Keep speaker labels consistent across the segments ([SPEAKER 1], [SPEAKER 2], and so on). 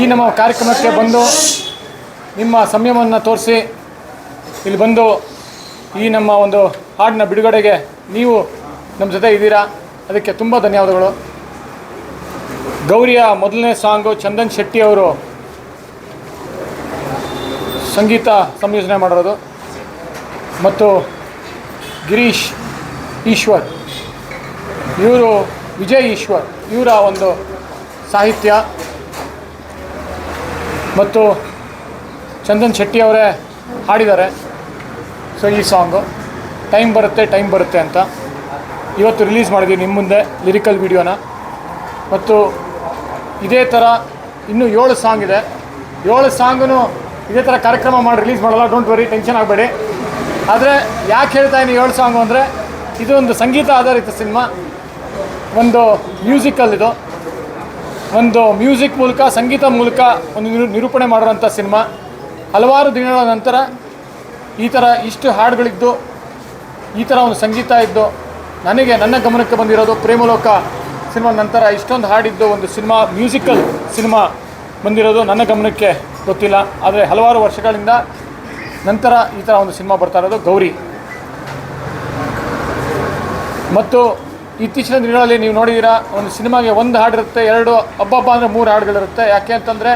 [SPEAKER 1] ಈ ನಮ್ಮ ಕಾರ್ಯಕ್ರಮಕ್ಕೆ ಬಂದು ನಿಮ್ಮ ಸಂಯಮವನ್ನು ತೋರಿಸಿ ಇಲ್ಲಿ ಬಂದು ಈ ನಮ್ಮ ಒಂದು ಹಾಡಿನ ಬಿಡುಗಡೆಗೆ ನೀವು ನಮ್ಮ ಜೊತೆ ಇದ್ದೀರಾ? ಅದಕ್ಕೆ ತುಂಬ ಧನ್ಯವಾದಗಳು. ಗೌರಿಯ ಮೊದಲನೇ ಸಾಂಗು ಚಂದನ್ ಶೆಟ್ಟಿ ಅವರು ಸಂಗೀತ ಸಂಯೋಜನೆ ಮಾಡಿರೋದು. ಮತ್ತು ಗಿರೀಶ್ ಈಶ್ವರ್. ಇವರು ವಿಜಯ್ ಈಶ್ವರ್. ಇವರ ಒಂದು ಸಾಹಿತ್ಯ ಮತ್ತು ಚಂದನ್ ಶೆಟ್ಟಿ ಅವರೇ ಹಾಡಿದ್ದಾರೆ. ಸೊ ಈ ಸಾಂಗು ಟೈಮ್ ಬರುತ್ತೆ ಟೈಮ್ ಬರುತ್ತೆ ಅಂತ. ಇವತ್ತು ರಿಲೀಸ್ ಮಾಡಿದ್ದೀವಿ ನಿಮ್ಮ ಮುಂದೆ ಲಿರಿಕಲ್ ವಿಡಿಯೋನ ಮತ್ತು ಇದೇ ಥರ ಇನ್ನೂ ಏಳು ಸಾಂಗ್ ಇದೆ. ಏಳು ಸಾಂಗು ಇದೇ ಥರ ಕಾರ್ಯಕ್ರಮ ಮಾಡಿ ರಿಲೀಸ್ ಮಾಡಲ್ಲ ಡೋಂಟ್ ವರಿ ಟೆನ್ಷನ್ ಆಗಬೇಡಿ. ಆದರೆ ಯಾಕೆ ಹೇಳ್ತಾ ಇದ್ದೀನಿ ಏಳು ಸಾಂಗು ಅಂದರೆ, ಇದು ಒಂದು ಸಂಗೀತ ಆಧಾರಿತ ಸಿನಿಮಾ ಒಂದು ಮ್ಯೂಸಿಕಲ್ ಇದು. ಒಂದು ಮ್ಯೂಸಿಕ್ ಮೂಲಕ, ಸಂಗೀತ ಮೂಲಕ ಒಂದು ನಿರು, ನಿರೂಪಣೆ ಮಾಡಿರೋಂಥ ಸಿನಿಮಾ. ಹಲವಾರು ದಿನಗಳ ನಂತರ ಈ ಥರ ಇಷ್ಟು ಹಾಡುಗಳಿದ್ದು, ಈ ಥರ ಒಂದು ಸಂಗೀತ ಇದ್ದು, ನನಗೆ, ನನ್ನ ಗಮನಕ್ಕೆ ಬಂದಿರೋದು ಪ್ರೇಮಲೋಕ ಸಿನಿಮಾ ನಂತರ ಇಷ್ಟೊಂದು ಹಾಡಿದ್ದು ಒಂದು ಸಿನಿಮಾ, ಮ್ಯೂಸಿಕಲ್ ಸಿನಿಮಾ ಬಂದಿರೋದು ನನ್ನ ಗಮನಕ್ಕೆ ಗೊತ್ತಿಲ್ಲ. ಆದರೆ ಹಲವಾರು ವರ್ಷಗಳಿಂದ ನಂತರ ಈ ಥರ ಒಂದು ಸಿನಿಮಾ ಬರ್ತಾ ಇರೋದು ಗೌರಿ. ಮತ್ತು ಇತ್ತೀಚಿನ ದಿನಗಳಲ್ಲಿ ನೀವು ನೋಡಿದ್ದೀರಾ, ಒಂದು ಸಿನಿಮಾಗೆ ಒಂದು ಹಾಡಿರುತ್ತೆ ಎರಡು ಹಬ್ಬಬ್ಬ ಅಂದರೆ ಮೂರು ಹಾಡುಗಳಿರುತ್ತೆ. ಯಾಕೆ ಅಂತಂದರೆ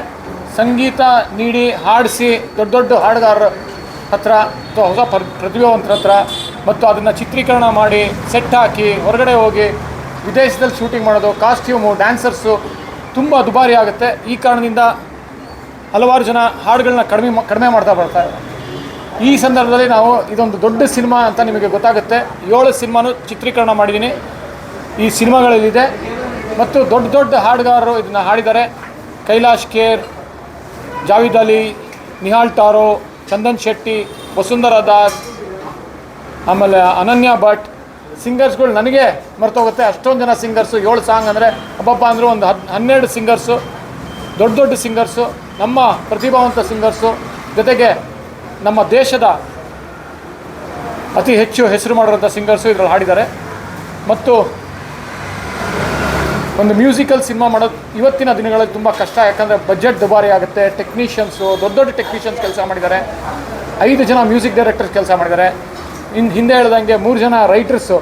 [SPEAKER 1] ಸಂಗೀತ ನೀಡಿ ಹಾಡಿಸಿ ದೊಡ್ಡ ದೊಡ್ಡ ಹಾಡುಗಾರರ ಹತ್ರ ಅಥವಾ ಹೊಸ ಪ್ರ, ಪ್ರತಿಭಾವಂತರ ಹತ್ರ ಮತ್ತು ಅದನ್ನು ಚಿತ್ರೀಕರಣ ಮಾಡಿ ಸೆಟ್ ಹಾಕಿ ಹೊರಗಡೆ ಹೋಗಿ ವಿದೇಶದಲ್ಲಿ ಶೂಟಿಂಗ್ ಮಾಡೋದು, ಕಾಸ್ಟ್ಯೂಮು, ಡ್ಯಾನ್ಸರ್ಸು ತುಂಬ ದುಬಾರಿ ಆಗುತ್ತೆ. ಈ ಕಾರಣದಿಂದ ಹಲವಾರು ಜನ ಹಾಡುಗಳನ್ನ ಕಡಿಮೆ ಕಡಿಮೆ ಮಾಡ್ತಾ ಬರ್ತಾರೆ ಈ ಸಂದರ್ಭದಲ್ಲಿ ನಾವು ಇದೊಂದು ದೊಡ್ಡ ಸಿನಿಮಾ ಅಂತ ನಿಮಗೆ ಗೊತ್ತಾಗುತ್ತೆ. ಏಳು ಸಿನಿಮಾನು ಚಿತ್ರೀಕರಣ ಮಾಡಿದ್ದೀನಿ. ಈ ಸಿನಿಮಾಗಳಲ್ಲಿದೆ. ಮತ್ತು ದೊಡ್ಡ ದೊಡ್ಡ ಹಾಡುಗಾರರು ಇದನ್ನು ಹಾಡಿದ್ದಾರೆ. ಕೈಲಾಶ್ ಖೇರ್, ಜಾವೀದ್ ಅಲಿ, ನಿಹಾಲ್ ಟಾರೋ ಚಂದನ್ ಶೆಟ್ಟಿ, ವಸುಂಧರಾ ದಾಸ್, ಆಮೇಲೆ ಅನನ್ಯ ಭಟ್. ಸಿಂಗರ್ಸ್ಗಳು ನನಗೆ ಮರ್ತೋಗುತ್ತೆ. ಅಷ್ಟೊಂದು ಜನ ಸಿಂಗರ್ಸು, ಏಳು ಸಾಂಗ್ ಅಂದರೆ ಅಬ್ಬಪ್ಪ ಅಂದರೂ ಒಂದು ಹದ್, ಹನ್ನೆರಡು ಸಿಂಗರ್ಸು, ದೊಡ್ಡ ದೊಡ್ಡ ಸಿಂಗರ್ಸು, ನಮ್ಮ ಪ್ರತಿಭಾವಂತ ಸಿಂಗರ್ಸು ಜೊತೆಗೆ ನಮ್ಮ ದೇಶದ ಅತಿ ಹೆಚ್ಚು ಹೆಸರು ಮಾಡಿರೋಂಥ ಸಿಂಗರ್ಸು ಇದರಲ್ಲಿ ಹಾಡಿದ್ದಾರೆ. ಮತ್ತು ಒಂದು ಮ್ಯೂಸಿಕಲ್ ಸಿನಿಮಾ ಮಾಡೋದು ಇವತ್ತಿನ ದಿನಗಳಲ್ಲಿ ತುಂಬ ಕಷ್ಟ. ಯಾಕಂದರೆ ಬಜೆಟ್ ದುಬಾರಿ ಆಗುತ್ತೆ ಟೆಕ್ನಿಷಿಯನ್ಸು ದೊಡ್ಡ ದೊಡ್ಡ ಟೆಕ್ನಿಷಿಯನ್ಸ್ ಕೆಲಸ ಮಾಡಿದ್ದಾರೆ. ಐದು ಜನ ಮ್ಯೂಸಿಕ್ ಡೈರೆಕ್ಟರ್ಸ್ ಕೆಲಸ ಮಾಡಿದ್ದಾರೆ. ಇನ್ನು ಹಿಂದೆ ಹೇಳ್ದಂಗೆ ಮೂರು ಜನ ರೈಟರ್ಸು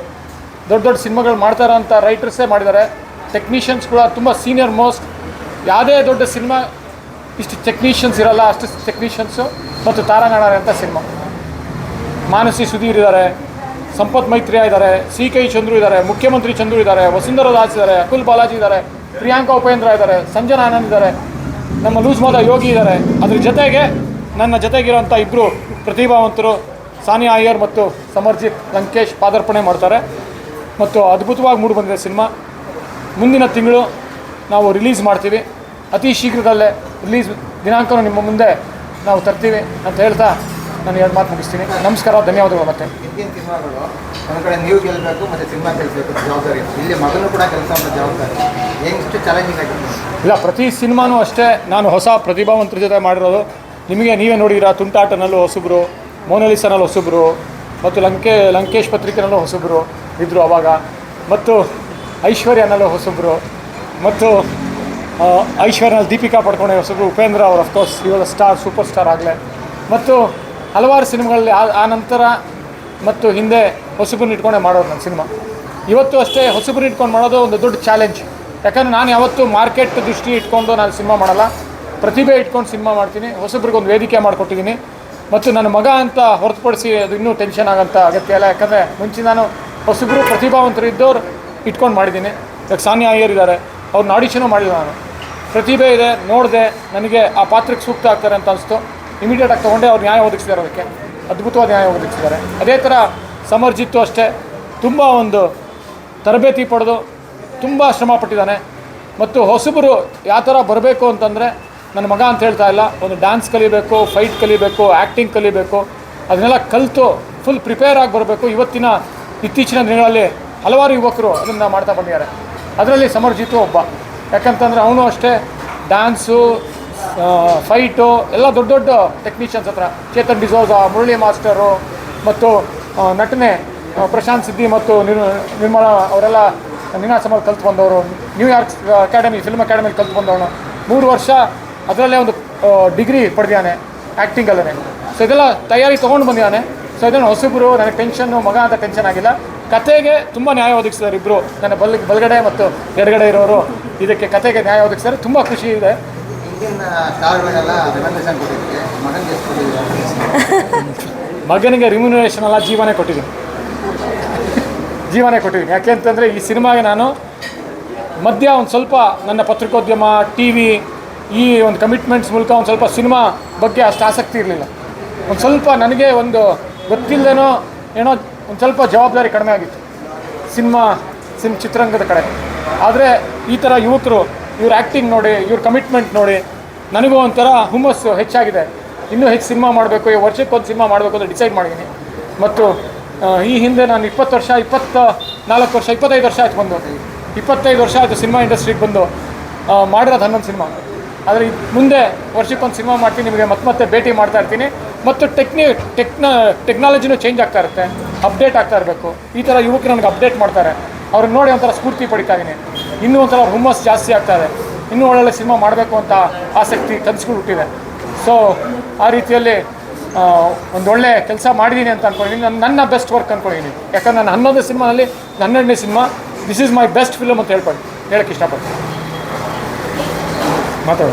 [SPEAKER 1] ದೊಡ್ಡ ದೊಡ್ಡ ಸಿನಿಮಾಗಳು ಮಾಡ್ತಾರೋ ಅಂತ ರೈಟರ್ಸೇ ಮಾಡಿದ್ದಾರೆ. ಟೆಕ್ನಿಷಿಯನ್ಸ್ ಕೂಡ ತುಂಬ ಸೀನಿಯರ್ ಮೋಸ್ಟ್ ಯಾವುದೇ ದೊಡ್ಡ ಸಿನಿಮಾ, ಇಷ್ಟು ಟೆಕ್ನಿಷಿಯನ್ಸ್ ಇರಲ್ಲ, ಅಷ್ಟು ಟೆಕ್ನಿಷಿಯನ್ಸು ಮತ್ತು ತಾರಾಗಣ ಅಂತ ಸಿನಿಮಾ. ಮಾನಸಿ ಸುಧೀರ್ ಇದ್ದಾರೆ. ಸಂಪತ್ ಮೈತ್ರಿಯ ಇದ್ದಾರೆ ಸಿ ಕೆ ಚಂದ್ರು ಇದ್ದಾರೆ, ಮುಖ್ಯಮಂತ್ರಿ ಚಂದ್ರು ಇದ್ದಾರೆ, ವಸುಂಧರಾ ದಾಸ್ ಇದ್ದಾರೆ ಅಕುಲ್ ಬಾಲಾಜಿ ಇದ್ದಾರೆ, ಪ್ರಿಯಾಂಕಾ ಉಪೇಂದ್ರ ಇದ್ದಾರೆ, ಸಂಜನಾ ಆನಂದ್ ಇದ್ದಾರೆ, ನಮ್ಮ ಲೂಸ್ ಮಾದ ಯೋಗಿ ಇದ್ದಾರೆ. ಅದ್ರ ಜೊತೆಗೆ ನನ್ನ ಜೊತೆಗಿರೋಂಥ ಇಬ್ಬರು ಪ್ರತಿಭಾವಂತರು ಸಾನಿಯಾ ಅಯ್ಯರ್ ಮತ್ತು ಸಮರ್ಜಿತ್ ಲಂಕೇಶ್ ಪಾದಾರ್ಪಣೆ ಮಾಡ್ತಾರೆ. ಮತ್ತು ಅದ್ಭುತವಾಗಿ ಮೂಡಿ ಬಂದಿದೆ ಸಿನಿಮಾ. ಮುಂದಿನ ತಿಂಗಳು ನಾವು ರಿಲೀಸ್ ಮಾಡ್ತೀವಿ. ಅತಿ ಶೀಘ್ರದಲ್ಲೇ ರಿಲೀಸ್ ದಿನಾಂಕನೂ ನಿಮ್ಮ ಮುಂದೆ ನಾವು ತರ್ತೀವಿ ಅಂತ ಹೇಳ್ತಾ ನಾನು ಎರಡು ಮಾತು ಮುಗಿಸ್ತೀನಿ. ನಮಸ್ಕಾರ ಧನ್ಯವಾದಗಳು ಮತ್ತೆ.
[SPEAKER 2] ಇಂಡಿಯನ್ ಸಿನಿಮಾಗಳು ಒಂದು ಕಡೆ ನೀವು ಗೆಲ್ಲಬೇಕು ಮತ್ತು ಸಿನಿಮಾ ಗೆಲ್ಲಬೇಕು ಜವಾಬ್ದಾರಿ. ಇಲ್ಲಿ ಮಗನು ಕೂಡ ಕೆಲಸ ಮಾಡೋ ಜವಾಬ್ದಾರಿ. ಹೆಂಗಿಷ್ಟು ಚಾಲೆಂಜಿಂಗ್ ಆಗಿತ್ತು.
[SPEAKER 1] ಇಲ್ಲ ಪ್ರತಿ ಸಿನಿಮಾನೂ ಅಷ್ಟೇ. ನಾನು ಹೊಸ ಪ್ರತಿಭಾವಂತರ ಜೊತೆ ಮಾಡಿರೋದು. ನಿಮಗೆ ನೀವೇ ನೋಡಿದ್ದೀರಾ ತುಂಟಾಟನಲ್ಲೂ ಹೊಸಬ್ರು ಮೋನಲಿಸನಲ್ಲಿ ಹೊಸಬ್ರು ಮತ್ತು ಲಂಕೆ ಲಂಕೇಶ್ ಪತ್ರಿಕೆನಲ್ಲೂ ಹೊಸಬ್ರು ಇದ್ದರು ಅವಾಗ. ಮತ್ತು ಐಶ್ವರ್ಯನಲ್ಲೂ ಹೊಸಬ್ರು ಮತ್ತು ಐಶ್ವರ್ಯನಲ್ಲಿ ದೀಪಿಕಾ ಪಡ್ಕೊಂಡೆ ಹೊಸಬ್ರು ಉಪೇಂದ್ರ ಅವರು ಅಫ್ಕೋರ್ಸ್ ಇವಾಗ ಸ್ಟಾರ್ ಸೂಪರ್ ಸ್ಟಾರ್ ಆಗಲೇ. ಮತ್ತು ಹಲವಾರು ಸಿನಿಮಾಗಳಲ್ಲಿ ಆ ನಂತರ ಮತ್ತು ಹಿಂದೆ ಹೊಸಬ್ರನ್ನ ಇಟ್ಕೊಂಡೆ ಮಾಡೋರು ನನ್ನ ಸಿನಿಮಾ. ಇವತ್ತು ಅಷ್ಟೇ ಹೊಸಬ್ರನ್ನ ಇಟ್ಕೊಂಡು ಮಾಡೋದು ಒಂದು ದೊಡ್ಡ ಚಾಲೆಂಜ್ ಯಾಕಂದರೆ ನಾನು ಯಾವತ್ತೂ ಮಾರ್ಕೆಟ್ ದೃಷ್ಟಿ ಇಟ್ಕೊಂಡು ನಾನು ಸಿನಿಮಾ ಮಾಡಲ್ಲ. ಪ್ರತಿಭೆ ಇಟ್ಕೊಂಡು ಸಿನಿಮಾ ಮಾಡ್ತೀನಿ. ಹೊಸಬ್ರಿಗೆ ಒಂದು ವೇದಿಕೆ ಮಾಡಿಕೊಟ್ಟಿದ್ದೀನಿ. ಮತ್ತು ನನ್ನ ಮಗ ಅಂತ ಹೊರತುಪಡಿಸಿ ಅದು ಇನ್ನೂ ಟೆನ್ಷನ್ ಆಗೋಂಥ ಅಗತ್ಯ ಇಲ್ಲ. ಯಾಕಂದರೆ ಮುಂಚೆ ನಾನು ಹೊಸಬ್ರು ಪ್ರತಿಭಾವಂತರು ಇದ್ದವ್ರು ಇಟ್ಕೊಂಡು ಮಾಡಿದ್ದೀನಿ. ಇವಾಗ ಸಾನಿಯಾ ಅಯ್ಯರ್ ಇದ್ದಾರೆ. ಅವ್ರನ್ನ ಆಡಿಷನು ಮಾಡಿಲ್ಲ ನಾನು. ಪ್ರತಿಭೆ ಇದೆ, ನೋಡಿದೆ, ನನಗೆ ಆ ಪಾತ್ರಕ್ಕೆ ಸೂಕ್ತ ಆಗ್ತಾರೆ ಅಂತ ಅನಿಸ್ತು. ಇಮಿಡಿಯೇಟಾಗಿ ತೊಗೊಂಡೆ ಅವ್ರು ನ್ಯಾಯ ಒದಗಿಸಿದ್ದಾರೆ ಅದಕ್ಕೆ. ಅದ್ಭುತವಾದ ನ್ಯಾಯ ಒದಗಿಸಿದ್ದಾರೆ ಅದೇ ಥರ ಸಮರ್ಜಿತ್ತು ಅಷ್ಟೇ. ತುಂಬ ಒಂದು ತರಬೇತಿ ಪಡೆದು ತುಂಬ ಶ್ರಮ ಪಟ್ಟಿದ್ದಾನೆ. ಮತ್ತು ಹೊಸಬರು ಯಾವ ಥರ ಬರಬೇಕು ಅಂತಂದರೆ ನನ್ನ ಮಗ ಅಂತ ಹೇಳ್ತಾ ಇಲ್ಲ. ಒಂದು ಡ್ಯಾನ್ಸ್ ಕಲಿಬೇಕು ಫೈಟ್ ಕಲಿಬೇಕು ಆ್ಯಕ್ಟಿಂಗ್ ಕಲಿಬೇಕು. ಅದನ್ನೆಲ್ಲ ಕಲಿತು ಫುಲ್ ಪ್ರಿಪೇರ್ ಆಗಿ ಬರಬೇಕು. ಇವತ್ತಿನ ಇತ್ತೀಚಿನ ದಿನಗಳಲ್ಲಿ ಹಲವಾರು ಯುವಕರು ಅದನ್ನು ಮಾಡ್ತಾ ಬಂದಿದ್ದಾರೆ. ಅದರಲ್ಲಿ ಸಮರ್ಜಿತು ಒಬ್ಬ. ಯಾಕಂತಂದರೆ ಅವನು ಅಷ್ಟೇ ಡ್ಯಾನ್ಸು ಫೈಟು ಎಲ್ಲ ದೊಡ್ಡ ದೊಡ್ಡ ಟೆಕ್ನಿಷಿಯನ್ಸ್ ಹತ್ರ. ಚೇತನ್ ಡಿಸೋಜಾ, ಮುರಳಿ ಮಾಸ್ಟರು ಮತ್ತು ನಟನೆ ಪ್ರಶಾಂತ್ ಸಿದ್ದಿ ಮತ್ತು ನಿರ್, ನಿರ್ಮಲ ಅವರೆಲ್ಲ ನಿನಾಸಮಲ್ಲಿ ಕಲ್ತು ಬಂದವರು. ನ್ಯೂಯಾರ್ಕ್ ಅಕಾಡೆಮಿ ಫಿಲ್ಮ್ ಅಕಾಡೆಮಿಲಿ ಕಲ್ತು ಬಂದವನು. ಮೂರು ವರ್ಷ ಅದರಲ್ಲೇ ಒಂದು ಡಿಗ್ರಿ ಪಡೆದಿದ್ದಾನೆ ಆ್ಯಕ್ಟಿಂಗಲ್ಲೇ ಸೊ ಇದೆಲ್ಲ ತಯಾರಿ ತೊಗೊಂಡು ಬಂದಿದ್ದಾನೆ. ಸೊ ಇದನ್ನು ಹೊಸಬ್ರು, ನನಗೆ ಟೆನ್ಷನ್ನು ಮಗ ಅಂತ ಟೆನ್ಷನ್ ಆಗಿಲ್ಲ. ಕತೆಗೆ ತುಂಬ ನ್ಯಾಯ ಒದಗಿಸಿದ್ದಾರೆ ಇಬ್ಬರು ನನ್ನ ಬಲ್, ಬಲಗಡೆ ಮತ್ತು ಎಡಗಡೆ ಇರೋರು ಇದಕ್ಕೆ ಕತೆಗೆ ನ್ಯಾಯ ಒದಗಿಸಿದ್ದಾರೆ ತುಂಬ ಖುಷಿ ಇದೆ.
[SPEAKER 2] ಮಗನಿಗೆ
[SPEAKER 1] ರಿಮ್ಯುನರೇಷನ್ ಅಲ್ಲ ಜೀವನೇ ಕೊಟ್ಟಿದ್ದೀನಿ. ಜೀವನೇ ಕೊಟ್ಟಿದ್ದೀನಿ. ಯಾಕೆ ಅಂತಂದರೆ ಈ ಸಿನಿಮಾಗೆ ನಾನು ಮಧ್ಯ ಒಂದು ಸ್ವಲ್ಪ ನನ್ನ ಪತ್ರಿಕೋದ್ಯಮ, ಟಿ ವಿ, ಈ ಒಂದು ಕಮಿಟ್ಮೆಂಟ್ಸ್ ಮೂಲಕ ಒಂದು ಸ್ವಲ್ಪ ಸಿನಿಮಾ ಬಗ್ಗೆ ಅಷ್ಟು ಆಸಕ್ತಿ ಇರಲಿಲ್ಲ. ಒಂದು ಸ್ವಲ್ಪ ನನಗೆ ಒಂದು ಗೊತ್ತಿಲ್ಲದೇನೋ ಏನೋ ಒಂದು ಸ್ವಲ್ಪ ಜವಾಬ್ದಾರಿ ಕಡಿಮೆ ಆಗಿತ್ತು. ಸಿನಿಮಾ, ಸಿನ್ ಚಿತ್ರರಂಗದ ಕಡೆ. ಆದರೆ ಈ ಥರ ಯುವಕರು ಇವ್ರ ಆ್ಯಕ್ಟಿಂಗ್ ನೋಡಿ, ಇವ್ರ ಕಮಿಟ್ಮೆಂಟ್ ನೋಡಿ, ನನಗೂ ಒಂಥರ ಹುಮ್ಮಸ್ಸು ಹೆಚ್ಚಾಗಿದೆ. ಇನ್ನೂ ಹೆಚ್ಚು ಸಿನಿಮಾ ಮಾಡಬೇಕು, ಈ ವರ್ಷಕ್ಕೊಂದು ಸಿನಿಮಾ ಮಾಡಬೇಕು ಅಂತ ಡಿಸೈಡ್ ಮಾಡಿದ್ದೀನಿ ಮತ್ತು ಈ ಹಿಂದೆ ನಾನು ಇಪ್ಪತ್ತು ವರ್ಷ, ಇಪ್ಪತ್ತ ನಾಲ್ಕು ವರ್ಷ, ಇಪ್ಪತ್ತೈದು ವರ್ಷ ಆಯ್ತು ಬಂದು. ಇಪ್ಪತ್ತೈದು ವರ್ಷ ಆಯಿತು ಸಿನಿಮಾ ಇಂಡಸ್ಟ್ರಿಗೆ ಬಂದು ಮಾಡಿರೋದು ಹನ್ನೊಂದು ಸಿನಿಮಾ ಆದರೆ ಮುಂದೆ ವರ್ಷಕ್ಕೊಂದು ಸಿನಿಮಾ ಮಾಡ್ತೀನಿ, ನಿಮಗೆ ಮತ್ತೆ ಮತ್ತೆ ಭೇಟಿ ಮಾಡ್ತಾ ಇರ್ತೀನಿ. ಮತ್ತು ಟೆಕ್ನಿ ಟೆಕ್ನ ಟೆಕ್ನಾಲಜಿನೂ ಚೇಂಜ್ ಆಗ್ತಾ ಇರುತ್ತೆ ಅಪ್ಡೇಟ್ ಆಗ್ತಾ ಇರಬೇಕು. ಈ ಥರ ಯುವಕರು ನನಗೆ ಅಪ್ಡೇಟ್ ಮಾಡ್ತಾರೆ. ಅವ್ರನ್ನ ನೋಡಿ ಒಂಥರ ಸ್ಫೂರ್ತಿ ಪಡಿತಾ ಇದ್ದೀನಿ. ಇನ್ನೂ ಒಂಥರ ಹುಮ್ಮಸ್ ಜಾಸ್ತಿ ಆಗ್ತಾ ಇದೆ ಇನ್ನೂ ಒಳ್ಳೊಳ್ಳೆ ಸಿನಿಮಾ ಮಾಡಬೇಕು ಅಂತ ಆಸಕ್ತಿ ಕನಸುಗಳು ಹುಟ್ಟಿದೆ. ಸೊ ಆ ರೀತಿಯಲ್ಲಿ ಒಂದೊಳ್ಳೆ ಕೆಲಸ ಮಾಡಿದ್ದೀನಿ ಅಂತ ಅಂದ್ಕೊಂಡಿದ್ದೀನಿ ನನ್ನ ನನ್ನ ಬೆಸ್ಟ್ ವರ್ಕ್ ಅಂದ್ಕೊಂಡಿದ್ದೀನಿ ಯಾಕಂದ್ರೆ ನಾನು ಹನ್ನೊಂದು ಸಿನಿಮಾದಲ್ಲಿ ಹನ್ನೆರಡನೇ cinema this is my best film ಅಂತ ಹೇಳ್ಕೊಂಡು, ಹೇಳಕ್ಕೆ ಇಷ್ಟಪಡ್ತೀನಿ. ಮಾತಾಡೋದು